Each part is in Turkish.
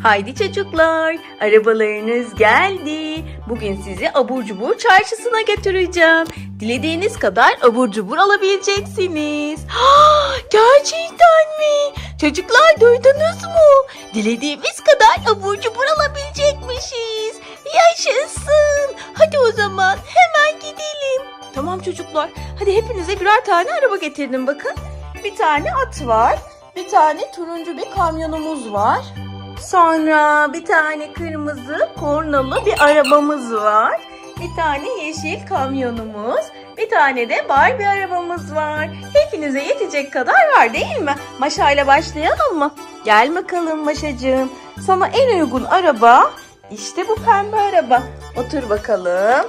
Haydi çocuklar, arabalarınız geldi. Bugün sizi abur cubur çarşısına götüreceğim. Dilediğiniz kadar abur cubur alabileceksiniz. Ah, Gerçekten mi? Çocuklar duydunuz mu? Dilediğimiz kadar abur cubur alabilecekmişiz. Yaşasın. Hadi o zaman hemen gidelim. Tamam çocuklar. Hadi hepinize birer tane araba getirdim bakın. Bir tane at var. Bir tane turuncu bir kamyonumuz var. Sonra bir tane kırmızı kornalı bir arabamız var. Bir tane yeşil kamyonumuz. Bir tane de Barbie arabamız var. Hepinize yetecek kadar var değil mi? Maşa ile başlayalım mı? Gel bakalım Maşacığım. Sana en uygun araba işte bu pembe araba. Otur bakalım.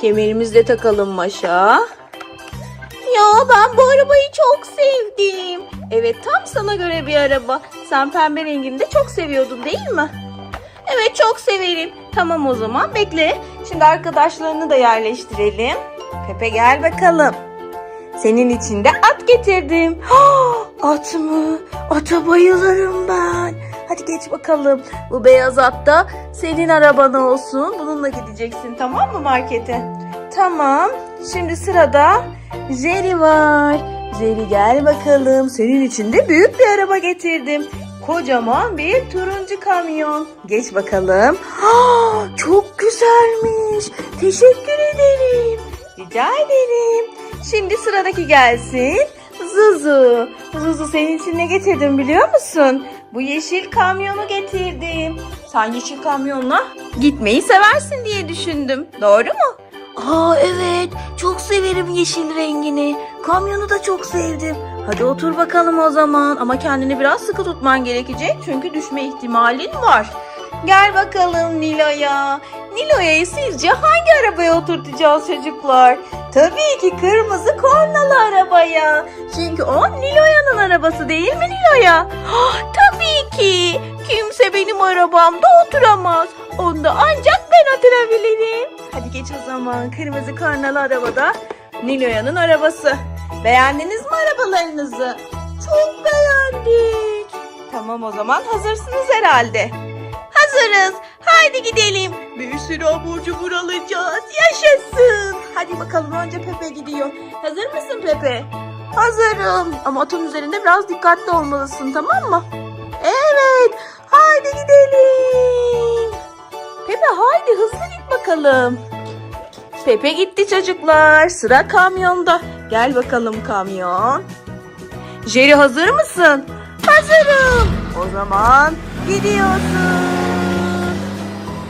Kemerimizi de takalım Maşa. Ya ben bu arabayı çok sevdim. Evet tam sana göre bir araba. Sen pembe rengini de çok seviyordun değil mi? Evet çok severim. Tamam o zaman bekle. Şimdi arkadaşlarını da yerleştirelim. Pepe gel bakalım. Senin için de at getirdim. at mı? Ata bayılırım ben. Hadi geç bakalım. Bu beyaz at da senin araban olsun. Bununla gideceksin tamam mı markete? Tamam. Şimdi sırada Jerry var. Jerry gel bakalım. Senin için de büyük bir araba getirdim. Kocaman bir turuncu kamyon. Geç bakalım. Ah, çok güzelmiş. Teşekkür ederim. Rica ederim. Şimdi sıradaki gelsin. Zuzu. Zuzu senin için ne getirdim biliyor musun? Bu yeşil kamyonu getirdim. Sen yeşil kamyonla gitmeyi seversin diye düşündüm. Doğru mu? Aa evet. Çok severim yeşil rengini. Kamyonu da çok sevdim. Hadi otur bakalım o zaman. Ama kendini biraz sıkı tutman gerekecek. Çünkü düşme ihtimalin var. Gel bakalım Nilo'ya. Nilo'ya sizce hangi arabaya oturtacağız çocuklar? Tabii ki kırmızı kornalı arabaya. Çünkü o Nilo'ya'nın arabası değil mi Nilo'ya? Tabii ki. Kimse benim arabamda oturamaz. Onda ancak ben oturabilirim. Hadi geç o zaman. Kırmızı kornalı arabada Nilo'ya'nın arabası. Beğendiniz mi arabalarınızı? Çok beğendik. Tamam o zaman hazırsınız herhalde. Hazırız. Haydi gidelim. Bir sürü abur cubur alacağız. Yaşasın. Hadi bakalım önce Pepe gidiyor. Hazır mısın Pepe? Hazırım. Ama atın üzerinde biraz dikkatli olmalısın tamam mı? Haydi gidelim. Pepe haydi hızlı git bakalım. Pepe gitti çocuklar. Sıra kamyonda. Gel bakalım kamyon. Jerry hazır mısın? Hazırım. O zaman gidiyorsun.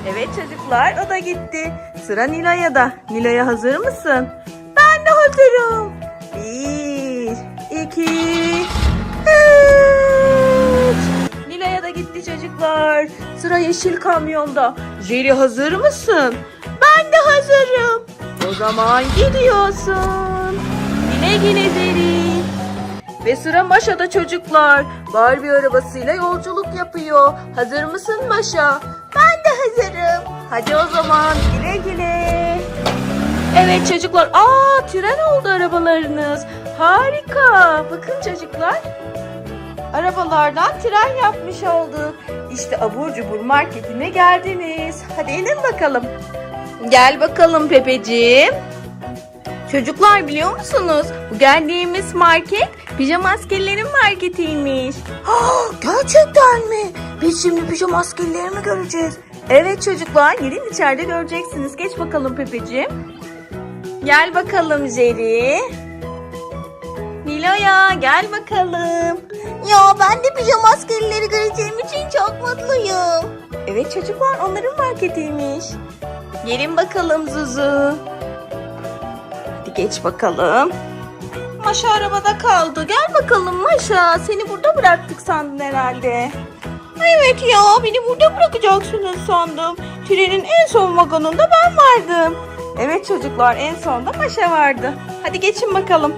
Evet çocuklar o da gitti. Sıra Nilay'a da. Nilay'a hazır mısın? Ben de hazırım. Bir, iki, Gitti çocuklar. Sıra yeşil kamyonda. Jerry hazır mısın? Ben de hazırım. O zaman gidiyorsun. Güle güle Jerry. Ve sıra Maşa'da çocuklar. Barbie arabasıyla yolculuk yapıyor. Hazır mısın Maşa? Ben de hazırım. Hadi o zaman güle güle. Evet çocuklar. Aa tren oldu arabalarınız. Harika. Bakın çocuklar. Arabalardan tren yapmış olduk. İşte abur cubur marketine geldiniz. Hadi inin bakalım. Gel bakalım Pepeciğim. Çocuklar biliyor musunuz? Bu geldiğimiz market pijama askerlerin marketiymiş. gerçekten mi? Biz şimdi pijama askerleri mi göreceğiz? Evet çocuklar gelin içeride göreceksiniz. Geç bakalım Pepeciğim. Gel bakalım Jerry. Nilo'ya gel bakalım. Ya ben de pijama askerleri göreceğim için çok mutluyum. Evet çocuklar onların marketiymiş. Gelin bakalım Zuzu. Hadi geç bakalım. Maşa arabada kaldı. Gel bakalım Maşa. Seni burada bıraktık sandın herhalde. Evet ya beni burada bırakacaksınız sandım. Trenin en son vagonunda ben vardım. Evet çocuklar en sonda Maşa vardı. Hadi geçin bakalım.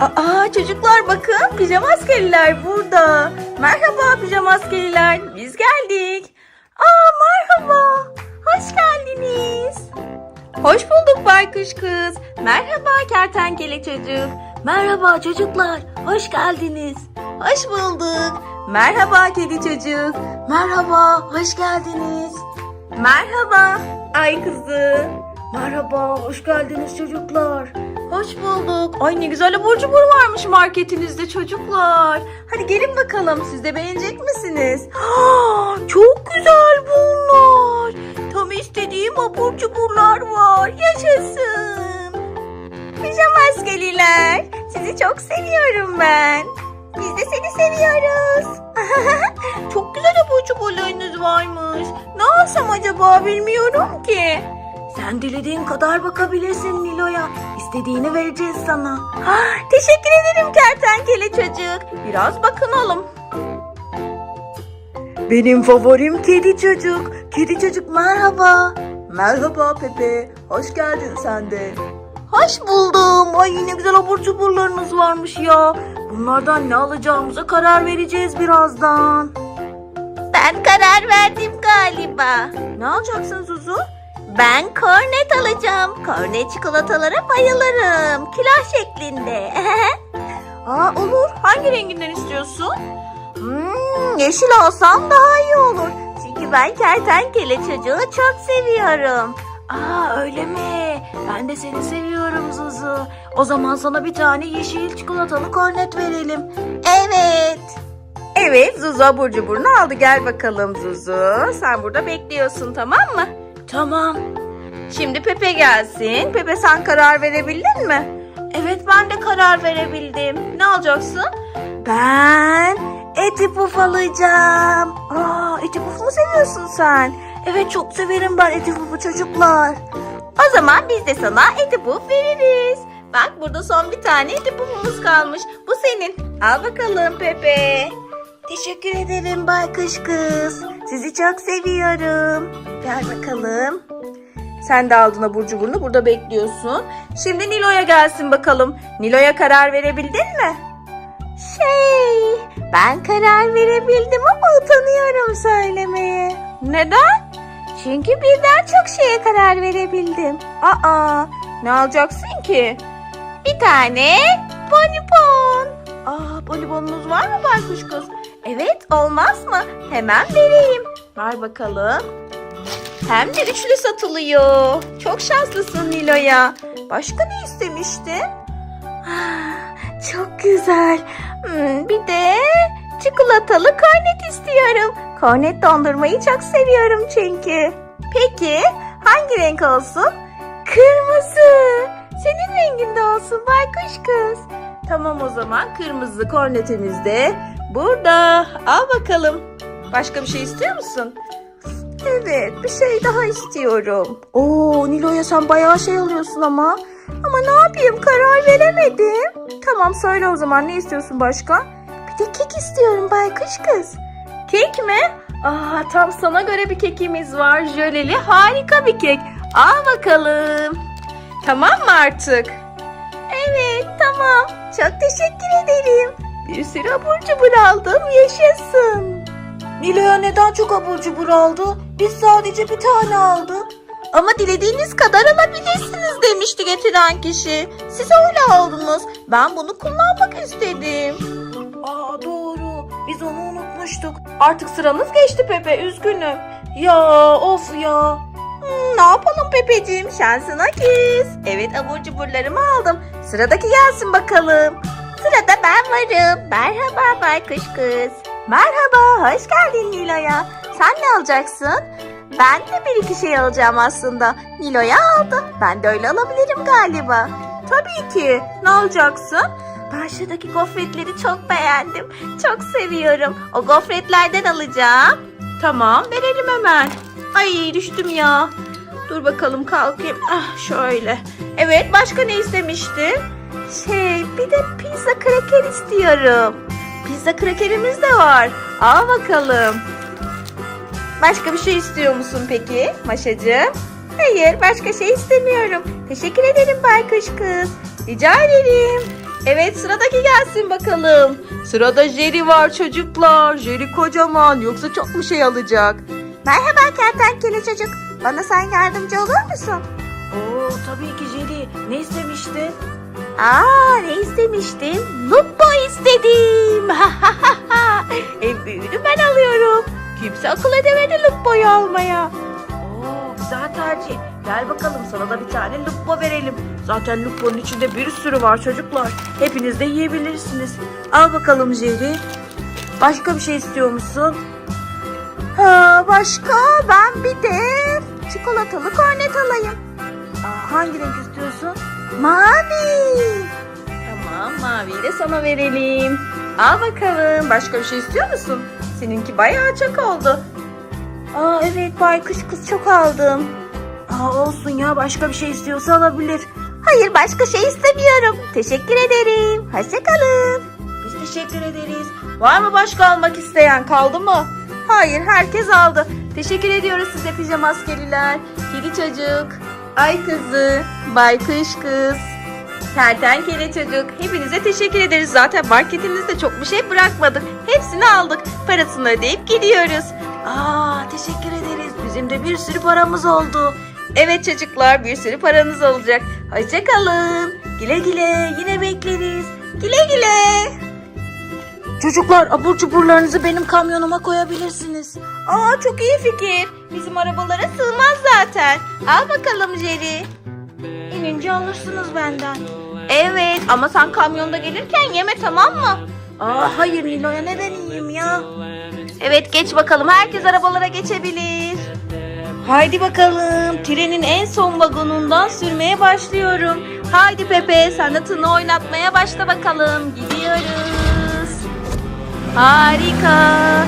Aa çocuklar bakın pijama askeriler burada. Merhaba pijama askeriler. Biz geldik. Aa merhaba. Hoş geldiniz. Hoş bulduk baykuş kız. Merhaba kertenkele çocuk. Merhaba çocuklar. Hoş geldiniz. Hoş bulduk. Merhaba kedi çocuk. Merhaba, hoş geldiniz. Merhaba, ay kızı. Merhaba, hoş geldiniz çocuklar. Hoş bulduk. Ay ne güzel abur cubur varmış marketinizde çocuklar. Hadi gelin bakalım, siz de beğenecek misiniz? Ah, çok güzel bunlar. Tam istediğim abur cuburlar var. Yaşasın. Pijama askeriler. Sizi çok seviyorum ben. Biz de seni seviyoruz. çok güzel abur cuburlarınız varmış. Ne alsam acaba bilmiyorum ki. Sen dilediğin kadar bakabilirsin Nilo'ya. İstediğini vereceğiz sana. Ah, teşekkür ederim kertenkele çocuk. Biraz bakınalım. Benim favorim kedi çocuk. Kedi çocuk merhaba. Merhaba Pepe. Hoş geldin sen de. Hoş buldum. Ay ne güzel abur cuburlarınız varmış ya. Bunlardan ne alacağımıza karar vereceğiz birazdan. Ben karar verdim galiba. Ne alacaksın Zuzu? Ben kornet alacağım. Kornet çikolatalara bayılırım. Külah şeklinde. Aa olur. Hangi renginden istiyorsun? Hmm, yeşil alsam daha iyi olur. Çünkü ben kertenkele çocuğu çok seviyorum. Aa öyle mi? Ben de seni seviyorum Zuzu. O zaman sana bir tane yeşil çikolatalı kornet verelim. Evet. Evet Zuzu abur cuburunu aldı. Gel bakalım Zuzu. Sen burada bekliyorsun tamam mı? Tamam. Şimdi Pepe gelsin. Pepe sen karar verebildin mi? Evet ben de karar verebildim. Ne alacaksın? Ben eti puf alacağım. Aa eti puf mu seviyorsun sen? Evet çok severim ben eti pufu çocuklar. O zaman biz de sana eti puf veririz. Bak burada son bir tane eti pufumuz kalmış. Bu senin. Al bakalım Pepe. Teşekkür ederim baykuş kız. Sizi çok seviyorum. Gel bakalım. Sen de aldın abur cuburunu burada bekliyorsun. Şimdi Nilo'ya gelsin bakalım. Nilo'ya karar verebildin mi? Şey, ben karar verebildim ama utanıyorum söylemeye. Neden? Çünkü birden çok şeye karar verebildim. Aa, ne alacaksın ki? Bir tane bonibon. Aa, bonibonunuz var mı baykuş kız? Evet, olmaz mı? Hemen vereyim. Ver bakalım. Hem de üçlü satılıyor. Çok şanslısın Nilo'ya. Başka ne istemiştin? Çok güzel. Hmm, bir de çikolatalı kornet istiyorum. Kornet dondurmayı çok seviyorum çünkü. Peki hangi renk olsun? Kırmızı. Senin renginde olsun baykuş kız. Tamam o zaman kırmızı kornetimiz de burada. Al bakalım. Başka bir şey istiyor musun? Evet bir şey daha istiyorum. Oo Nilo'ya sen bayağı şey alıyorsun ama. Ama ne yapayım karar veremedim. Tamam söyle o zaman ne istiyorsun başka? Bir de kek istiyorum baykuş kız. Kek mi? Aa tam sana göre bir kekimiz var. Jöleli harika bir kek. Al bakalım. Tamam mı artık? Evet tamam. Çok teşekkür ederim. Bir sürü abur cubur aldım. Yaşasın. Nilo'ya neden çok abur cubur aldı? Biz sadece bir tane aldık. Ama dilediğiniz kadar alabilirsiniz demişti getiren kişi. Siz öyle aldınız. Ben bunu kullanmak istedim. Aa doğru. Biz onu unutmuştuk. Artık sıramız geçti Pepe. Üzgünüm. Ya of ya. Hmm, ne yapalım Pepeciğim? Şansına küs. Evet abur cuburlarımı aldım. Sıradaki gelsin bakalım. Sırada ben varım. Merhaba baykuş kız. Merhaba. Hoş geldin Nilo'ya. Sen ne alacaksın? Ben de bir iki şey alacağım aslında. Nilo'ya aldı. Ben de öyle alabilirim galiba. Tabii ki. Ne alacaksın? Ben şuradaki gofretleri çok beğendim. Çok seviyorum. O gofretlerden alacağım. Tamam verelim hemen. Ay düştüm ya. Dur bakalım kalkayım. Ah şöyle. Evet başka ne istemiştin? Şey bir de pizza kraker istiyorum. Pizza krakerimiz de var. Al bakalım. Başka bir şey istiyor musun peki Maşacığım? Hayır başka şey istemiyorum. Teşekkür ederim baykuş kız. Rica ederim. Evet sıradaki gelsin bakalım. Sırada Jerry var çocuklar. Jerry kocaman yoksa çok mu şey alacak? Merhaba kertenkele çocuk. Bana sen yardımcı olur musun? Oo tabii ki Jerry. Ne istemiştin? Aa ne istemiştim? Lupo istedim. en büyüğünü ben alıyorum. Kimse akıl edemedi Lupo'yu almaya. Oo, güzel tercih. Gel bakalım sana da bir tane lupo verelim. Zaten luponun içinde bir sürü var çocuklar. Hepiniz de yiyebilirsiniz. Al bakalım Jerry. Başka bir şey istiyor musun? Ha, başka ben bir de çikolatalı kornet alayım. Aa, hangi renk istiyorsun? Mavi. Tamam maviyi de sana verelim. Al bakalım. Başka bir şey istiyor musun? Seninki bayağı çok oldu. Aa evet baykuş kız çok aldım. Aa, olsun ya başka bir şey istiyorsa alabilir. Hayır başka şey istemiyorum. Teşekkür ederim. Hoşçakalın. Biz teşekkür ederiz. Var mı başka almak isteyen kaldı mı? Hayır herkes aldı. Teşekkür ediyoruz size pijama askeriler. Kedi çocuk, ay kızı, baykuş kız, kertenkele çocuk. Hepinize teşekkür ederiz. Zaten marketimizde çok bir şey bırakmadık. Hepsini aldık. Parasını ödeyip gidiyoruz. Aa teşekkür ederiz. Bizim de bir sürü paramız oldu. Evet çocuklar bir sürü paranız olacak. Hoşçakalın. Güle güle yine bekleriz. Güle güle. Çocuklar abur cuburlarınızı benim kamyonuma koyabilirsiniz. Aa çok iyi fikir. Bizim arabalara sığmaz zaten. Al bakalım Jerry. İnince alırsınız benden. Evet ama sen kamyonda gelirken yeme tamam mı? Aa hayır Nilo'ya neden yiyeyim ya? Evet geç bakalım herkes arabalara geçebilir. Haydi bakalım trenin en son vagonundan sürmeye başlıyorum. Haydi Pepe sen de tını oynatmaya başla bakalım. Gidiyoruz. Harika.